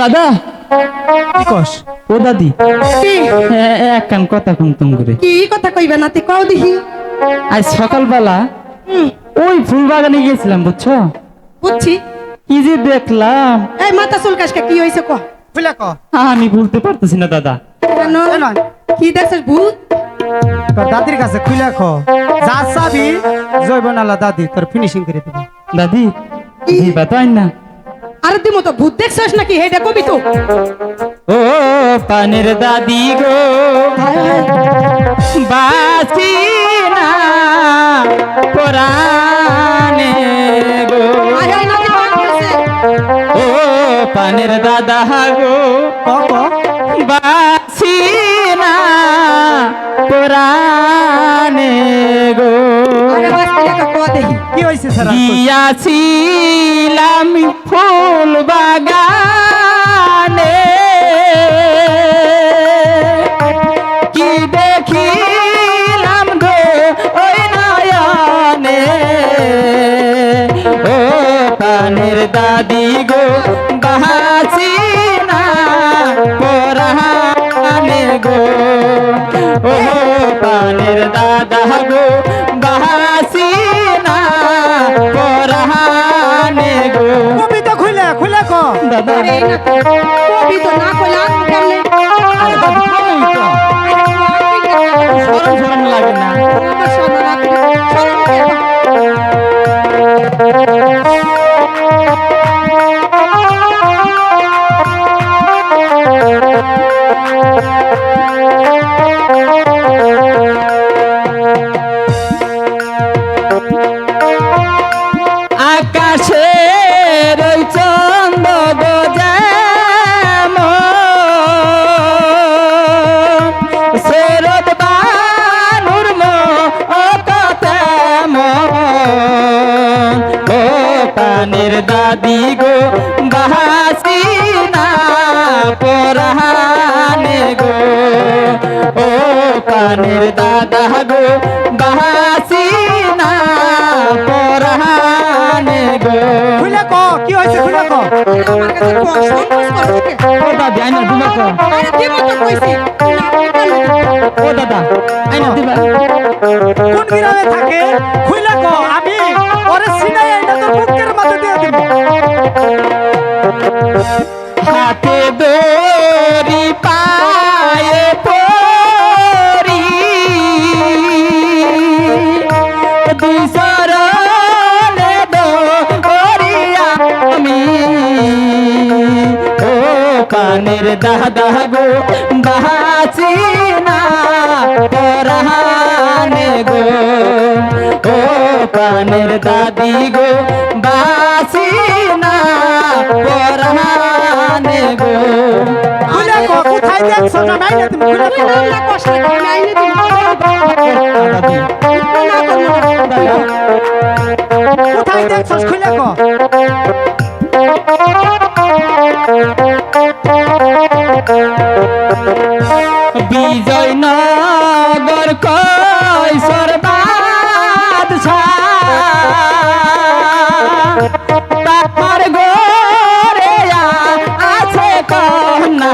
দাদা। কস ও দাদি। এক কান কথা কুমতুম করে। কি কথা কইবে নাতি কও দেখি আজ সকালবেলা ওই ফুল বাগানে গেছিলাম বুঝছ? বুঝছি। কি যে দেখলাম। এই মাথা চুলকাসকে কি হয়েছে ক? ক। আমি বলতে পারতেছি না দাদা। কেন? কি দেখছিস ভূত? দাদির কাছে খুলে ক। যা চাবি জৈব নালা দাদি তোর ফিনিশিং করে দেবো। দাদি কি? দিবা না। আরে দিমো তো ভূত দেখছিস নাকি? হেটা কবি তো। ও পানের দাদি গো বাসি না পরানে গো। ও পানের দাদা গো বাসি না পরানে হয়েছে স্যার গিয়াছিলাম ফুল বাগানে। কি দেখিলাম গো ওই নয়নে? ও পানের দাদি গো বাহাসি না পরানে গো। ও পানের দাদা গো খুলে ক দাদা আরে এই নাতি কবি তো না কইলা আমি কেমনে আরে দাদা কেনই তো? সরম সরম লাগে না আমার সোনা রাত্রি শরম পানের দাদা গো বাহাসি না পরানে গো। খুলে ক কি হয়েছে খুলে ক? আমার কাছে ক সংকোচ করছিস ও দাদি আইনা দিবা তো আরে দিমো তো কইছি? ও দাদা আইনা দিবা। কোন গ্রামে থাকে? খুলে ক আমি। ওরে সিনাই আইনা তোর বুকের মাঝে দিয়ে দিব। কানের দাদা গো বাহাসি না পরানে গো। ও কানের দাদি গো বাসি না পরানে গো। কোথায় দেখছ না? নাই না তুমি খুলে কষ্ট না কোথায় ক। বিজয়নগর কৈশোর তাহার গোরে আছে কন্যা।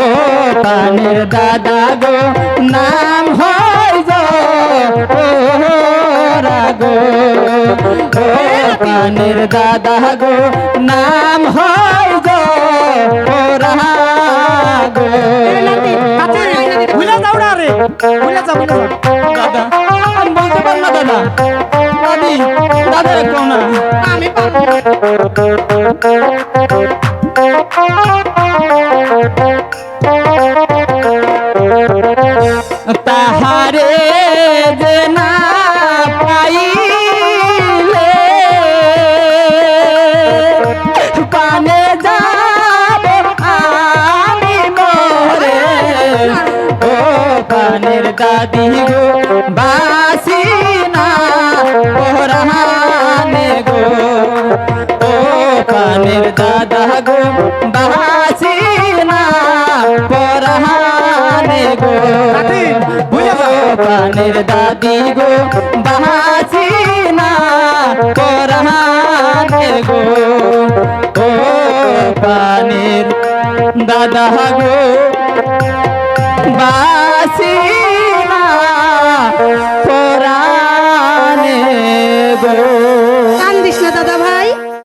ও পানের দাদা গো, নাম হয় গো, ও পানের দাদা গো, নাম হয় গো। রাগো। কাছে যাও না রে খুলে যাও খুলে যাও। দাদা আমি বলতে পারি না দাদা। দাদি দাদা কেউ না আমি পারব না। কানের দাদি গো বাসি না পরানে গো ও কানের দাদা গো বাসি না পরানে গো দাদি, ভুলে যাও। পানের দাদি গো বাসি হাসিনা কোরআনে গো